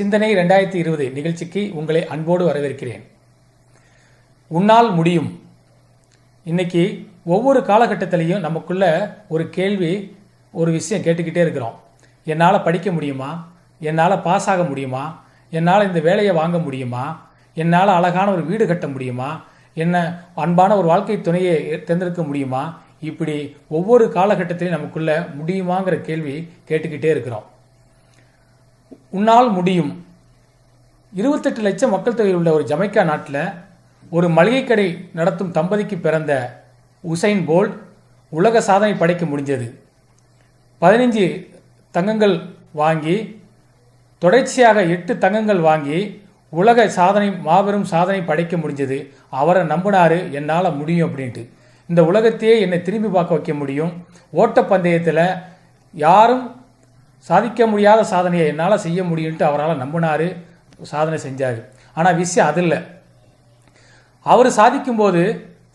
சிந்தனை ரெண்டாயிரத்தி இருபது நிகழ்ச்சிக்கு உங்களை அன்போடு வரவேற்கிறேன். உன்னால் முடியும். இன்னைக்கு ஒவ்வொரு காலகட்டத்திலையும் நமக்குள்ள ஒரு கேள்வி ஒரு விஷயம் கேட்டுக்கிட்டே இருக்கிறோம். என்னால் படிக்க முடியுமா? என்னால் பாஸ் ஆக முடியுமா? என்னால் இந்த வேலையை வாங்க முடியுமா? என்னால் அழகான ஒரு வீடு கட்ட முடியுமா? என்ன அன்பான ஒரு வாழ்க்கை துணையை தேர்ந்தெடுக்க முடியுமா? இப்படி ஒவ்வொரு காலகட்டத்திலையும் நமக்குள்ள முடியுமாங்கிற கேள்வி கேட்டுக்கிட்டே இருக்கிறோம். உன்னால் முடியும். இருபத்தெட்டு லட்சம் மக்கள் தொகை உள்ள ஒரு ஜமைக்கா நாட்டில் ஒரு மளிகை கடை நடத்தும் தம்பதிக்கு பிறந்த உசைன் போல்ட் உலக சாதனை படைக்க முடிஞ்சது. பதினஞ்சு தங்கங்கள் வாங்கி தொடர்ச்சியாக எட்டு தங்கங்கள் வாங்கி உலக சாதனை மாபெரும் சாதனை படைக்க முடிஞ்சது. அவரை நம்பினாரு என்னால் முடியும் அப்படின்ட்டு. இந்த உலகத்தையே என்னை திரும்பி பார்க்க வைக்க முடியும். ஓட்டப்பந்தயத்தில் யாரும் சாதிக்க முடியாத சாதனையை என்னால் செய்ய முடியும்ட்டு அவரால் நம்பினாரு சாதனை செஞ்சார். ஆனால் விஷயம் அது இல்லை. அவர் சாதிக்கும்போது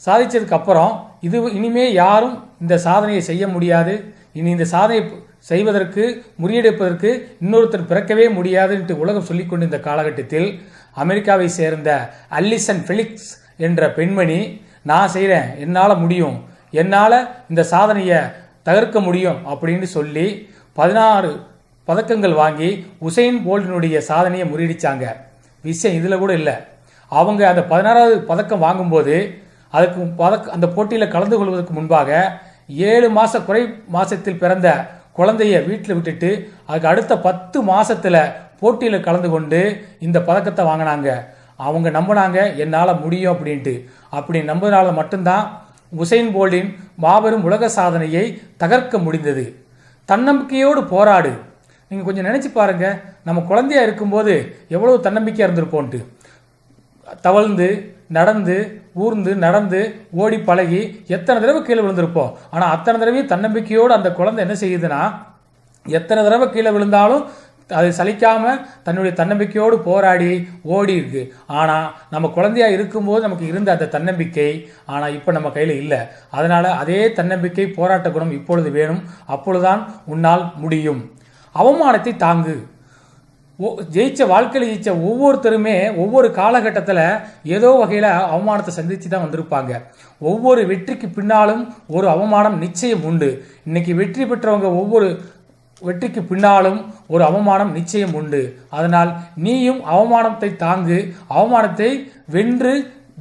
சாதித்ததுக்கப்புறம் இது இனிமே யாரும் இந்த சாதனையை செய்ய முடியாது. இனி இந்த சாதனை செய்வதற்கு முறியடிப்பதற்கு இன்னொருத்தர் பிறக்கவே முடியாதுன்ட்டு உலகம் சொல்லிக் இந்த காலகட்டத்தில் அமெரிக்காவை சேர்ந்த அல்லிசன் ஃபெலிக்ஸ் என்ற பெண்மணி நான் செய்கிறேன் என்னால் முடியும் என்னால் இந்த சாதனையை தகர்க்க முடியும் அப்படின்னு சொல்லி பதினாறு பதக்கங்கள் வாங்கி உசைன் போல்டினுடைய சாதனையை முறியடிச்சாங்க. விஷயம் இதில் கூட இல்லை. அவங்க அந்த பதினாறாவது பதக்கம் வாங்கும்போது அதுக்கு பதக் அந்த போட்டியில் கலந்து கொள்வதற்கு முன்பாக ஏழு மாத குறை மாதத்தில் பிறந்த குழந்தைய வீட்டில் விட்டுட்டு அதுக்கு அடுத்த பத்து மாதத்தில் போட்டியில் கலந்து கொண்டு இந்த பதக்கத்தை வாங்கினாங்க. அவங்க நம்பினாங்க என்னால் முடியும் அப்படின்ட்டு. அப்படி நம்பினால மட்டும்தான் உசைன் போல்டின் மாபெரும் உலக சாதனையை தகர்க்க முடிந்தது. தன்னம்பிக்கையோடு போராடு. நீங்கள் கொஞ்சம் நினச்சி பாருங்கள் நம்ம குழந்தையா இருக்கும்போது எவ்வளவு தன்னம்பிக்கையாக இருந்திருப்போன்ட்டு. தவழ்ந்து நடந்து ஊர்ந்து நடந்து ஓடி பழகி எத்தனை தடவை கீழே விழுந்திருப்போம். ஆனால் அத்தனை தடவையும் தன்னம்பிக்கையோடு அந்த குழந்தை என்ன செய்யுதுன்னா எத்தனை தடவை கீழே விழுந்தாலும் அது சலிக்காம தன்னுடைய தன்னம்பிக்கையோடு போராடி ஓடி இருக்கு. ஆனால் நம்ம குழந்தையா இருக்கும்போது நமக்கு இருந்த அந்த தன்னம்பிக்கை ஆனால் இப்போ நம்ம கையில் இல்லை. அதனால அதே தன்னம்பிக்கை போராட்ட குணம் இப்பொழுது வேணும். அப்பொழுதுதான் உன்னால் முடியும். அவமானத்தை தாங்கு. ஒ- ஜெயிச்ச வாழ்க்கையில் ஜெயிச்ச ஒவ்வொருத்தருமே ஒவ்வொரு காலகட்டத்தில் ஏதோ வகையில் அவமானத்தை சந்தித்து தான் வந்திருப்பாங்க. ஒவ்வொரு வெற்றிக்கு பின்னாலும் ஒரு அவமானம் நிச்சயம் உண்டு. இன்னைக்கு வெற்றி பெற்றவங்க ஒவ்வொரு வெற்றிக்கு பின்னாலும் ஒரு அவமானம் நிச்சயம் உண்டு. அதனால் நீயும் அவமானத்தை தாங்கு அவமானத்தை வென்று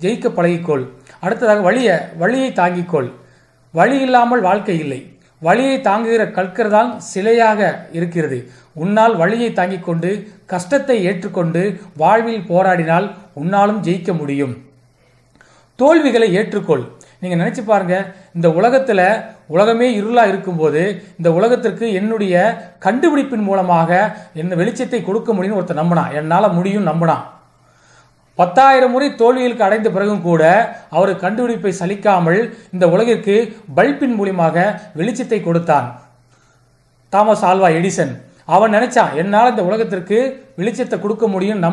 ஜெயிக்க பழகிக்கொள். அடுத்ததாக வழியை வழியை தாங்கிக்கொள். வழி இல்லாமல் வாழ்க்கை இல்லை. வழியை தாங்குகிற கற்கள் தான் சிலையாக இருக்கிறது. உன்னால் வழியை தாங்கிக் கொண்டு கஷ்டத்தை ஏற்றுக்கொண்டு வாழ்வில் போராடினால் உன்னாலும் ஜெயிக்க முடியும். தோல்விகளை ஏற்றுக்கொள். நீங்கள் நினச்சி பாருங்க இந்த உலகத்தில் உலகமே இருளா இருக்கும்போது இந்த உலகத்திற்கு என்னுடைய கண்டுபிடிப்பின் மூலமாக என்ன வெளிச்சத்தை கொடுக்க முடியும்னு ஒருத்தர் நம்பினான். என்னால முடியும் நம்பினான். பத்தாயிரம் முறை தோல்விகளுக்கு அடைந்த பிறகும் கூட அவர் கண்டுபிடிப்பை சலிக்காமல் இந்த உலகிற்கு பல்பின் மூலியமாக வெளிச்சத்தை கொடுத்தான். Thomas Alva Edison. அவன் நினைச்சான் என்னால் இந்த உலகத்திற்கு வெளிச்சத்தை கொடுக்க முடியும் நம்ப